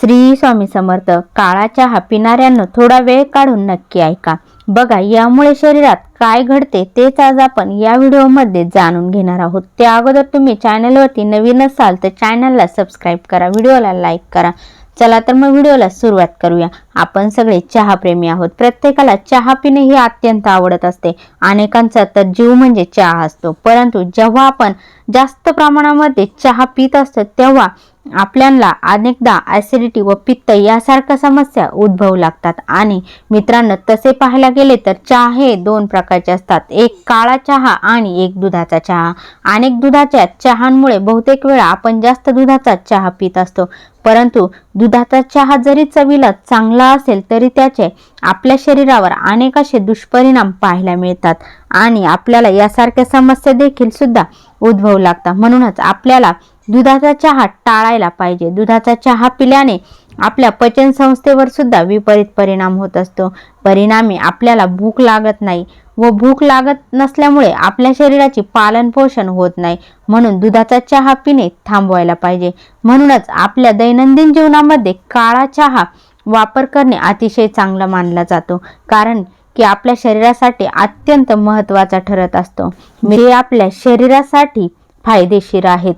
श्री स्वामी समर्थ काळा चहा पिणाऱ्यांनो थोडा वेळ काढून नक्की ऐका. बघा यामुळे शरीरात काय घडते तेच आज आपण या व्हिडिओमध्ये जाणून घेणार आहोत. त्या अगोदर तुम्ही चॅनलवरती नवीन असाल तर चॅनलला सबस्क्राईब करा व्हिडिओला लाईक करा. चला तर मग व्हिडिओला सुरुवात करूया. आपण सगळे चहा प्रेमी आहोत. प्रत्येकाला चहा पिणे हे अत्यंत आवडत असते. अनेकांचा तर जीव म्हणजे चहा असतो. परंतु जेव्हा आपण जास्त प्रमाणामध्ये चहा पित असतो तेव्हा आपल्याला अनेकदा ऍसिडिटी व पित्त यासारख्या समस्या उद्भवू लागतात. आणि मित्रांनो तसे पाहायला गेले तर चहा हे दोन प्रकारचे असतात. एक काळा चहा आणि एक दुधाचा चहा. अनेक दुधाच्या चहांमुळे बहुतेक वेळा आपण जास्त दुधाचा चहा पित असतो. परंतु दुधाचा चहा जरी चवीला चांगला असेल तरी त्याचे आपल्या शरीरावर अनेक असे दुष्परिणाम पाहायला मिळतात. आणि आपल्याला यासारख्या समस्या देखील सुद्धा उद्भवू लागतात. म्हणूनच आपल्याला दुधाचा चहा टाळायला पाहिजे. दुधाचा चहा पिल्याने आपल्या पचन संस्थेवर सुद्धा विपरीत परिणाम होत असतो. परिणामी आपल्याला भूक लागत नाही व भूक लागत नसल्यामुळे आपल्या शरीराची पालन पोषण होत नाही. म्हणून दुधाचा चहा पिणे थांबवायला पाहिजे. म्हणूनच आपल्या दैनंदिन जीवनामध्ये काळा चहा वापर करणे अतिशय चांगला मानला जातो. कारण की आपल्या शरीरासाठी अत्यंत महत्त्वाचा ठरत असतो. हे आपल्या शरीरासाठी फायदेशीर आहेत.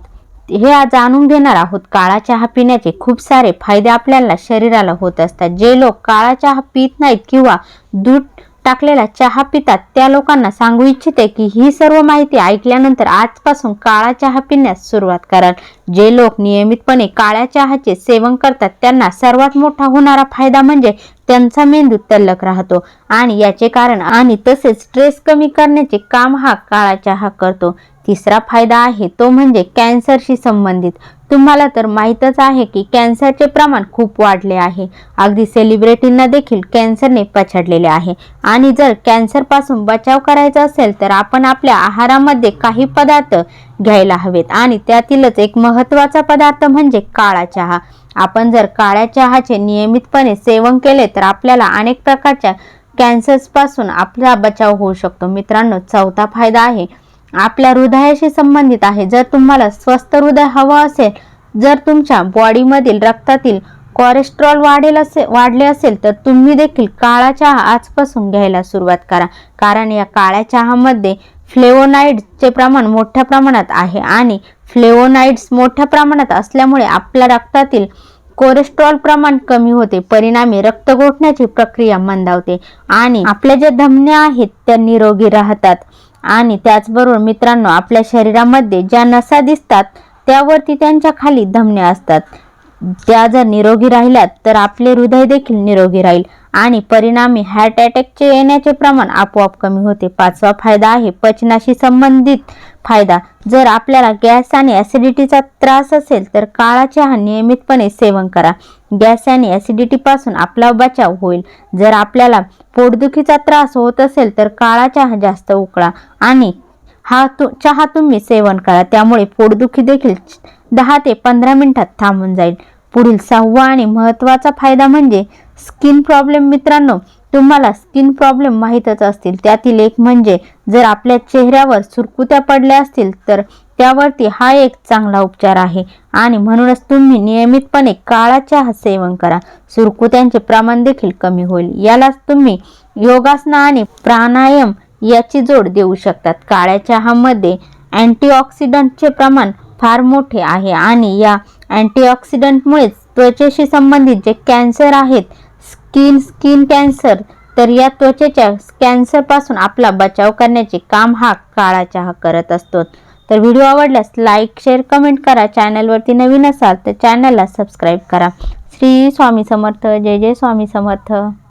हे आज जाणून घेणार आहोत. काळा चहा पिण्याचे खूप सारे फायदे आपल्याला शरीराला होत असतात. जे लोक काळा चहा पित नाहीत किंवा दूध टाकलेला चहा पितात त्या लोकांना सांगू इच्छिते की ही सर्व माहिती ऐकल्यानंतर आजपासून काळा चहा पिण्यास सुरुवात कराल. जे लोक नियमितपणे काळ्या चहाचे सेवन करतात त्यांना सर्वात मोठा होणारा फायदा म्हणजे त्यांचा मेंदू तल्लक राहतो आणि याचे कारण आणि तसेच स्ट्रेस कमी करण्याचे काम हा काळा चहा करतो. तिसरा फायदा आहे तो म्हणजे कॅन्सरशी संबंधित. तुम्हाला तर माहीतच आहे की कॅन्सरचे प्रमाण खूप वाढले आहे. अगदी सेलिब्रिटींना देखील कॅन्सरने पछाडलेले आहे. आणि जर कॅन्सरपासून बचाव करायचा असेल तर आपण आपल्या आहारामध्ये काही पदार्थ घ्यायला हवेत आणि त्यातीलच एक महत्त्वाचा पदार्थ म्हणजे काळा चहा. आपण जर काळ्या चहाचे नियमितपणे सेवन केले तर आपल्याला अनेक प्रकारच्या कॅन्सर्सपासून आपला बचाव होऊ शकतो. मित्रांनो चौथा फायदा आहे आपल्या हृदयाशी संबंधित आहे. जर तुम्हाला स्वस्त हृदय हवं असेल जर तुमच्या बॉडीमधील रक्तातील कोलेस्ट्रॉल वाढेल असे वाढले असेल तर तुम्ही देखील काळा चहा आजपासून घ्यायला सुरुवात करा. कारण या काळ्या चहामध्ये फ्लेवोनाईडचे प्रमाण मोठ्या प्रमाणात आहे आणि फ्लेवोनाइड्स मोठ्या प्रमाणात असल्यामुळे आपल्या रक्तातील कोलेस्ट्रॉल प्रमाण कमी होते. परिणामी रक्त गोठण्याची प्रक्रिया मंदावते आणि आपल्या ज्या धमन्या आहेत त्या निरोगी राहतात. आणि त्याचबरोबर मित्रांनो आपल्या शरीरामध्ये ज्या नसा दिसतात त्यावरती त्यांच्या खाली धमन्या असतात. त्या जर निरोगी राहिल्यात तर आपले हृदय देखील निरोगी राहील आणि परिणामी हार्ट अटॅकचे येण्याचे प्रमाण आपोआप कमी होते. पाचवा फायदा आहे पचनाशी संबंधित फायदा. जर आपल्याला गॅस आणि ॲसिडिटीचा त्रास असेल तर काळा चहा नियमितपणे सेवन करा. गॅस आणि ॲसिडिटीपासून आपला बचाव होईल. जर आपल्याला पोटदुखीचा त्रास होत असेल तर काळा चहा जास्त उकळा आणि हा तु चहा तुम्ही सेवन करा. त्यामुळे पोटदुखी देखील दहा ते पंधरा मिनिटात थांबून जाईल. पुढील सहावा आणि महत्त्वाचा फायदा म्हणजे स्किन प्रॉब्लेम मित्रांनो तुम्हाला स्किन प्रॉब्लेम माहीतच असतील. त्यातील एक म्हणजे जर आपल्या चेहऱ्यावर सुरकुत्या पडल्या असतील तर त्यावरती हा एक चांगला उपचार आहे. आणि म्हणूनच तुम्ही नियमितपणे काळा चहा सेवन करा. सुरकुत्यांचे प्रमाण देखील कमी होईल. यालाच तुम्ही योगासना आणि प्राणायाम याची जोड देऊ शकतात. काळ्या चहामध्ये अँटीऑक्सिडंटचे प्रमाण फार मोठे आहे. आणि या अँटीऑक्सिडंटमुळेच त्वचेशी संबंधित जे कॅन्सर आहेत स्किन स्किन कॅन्सर तर या त्वचेच्या कॅन्सरपासून आपला बचाव करण्याचे काम हा काळा चहा करत असतो. तर व्हिडिओ आवडल्यास लाईक शेअर कमेंट करा. चॅनलवरती नवीन असाल तर चॅनलला सबस्क्राईब करा. श्री स्वामी समर्थ. जय जय स्वामी समर्थ.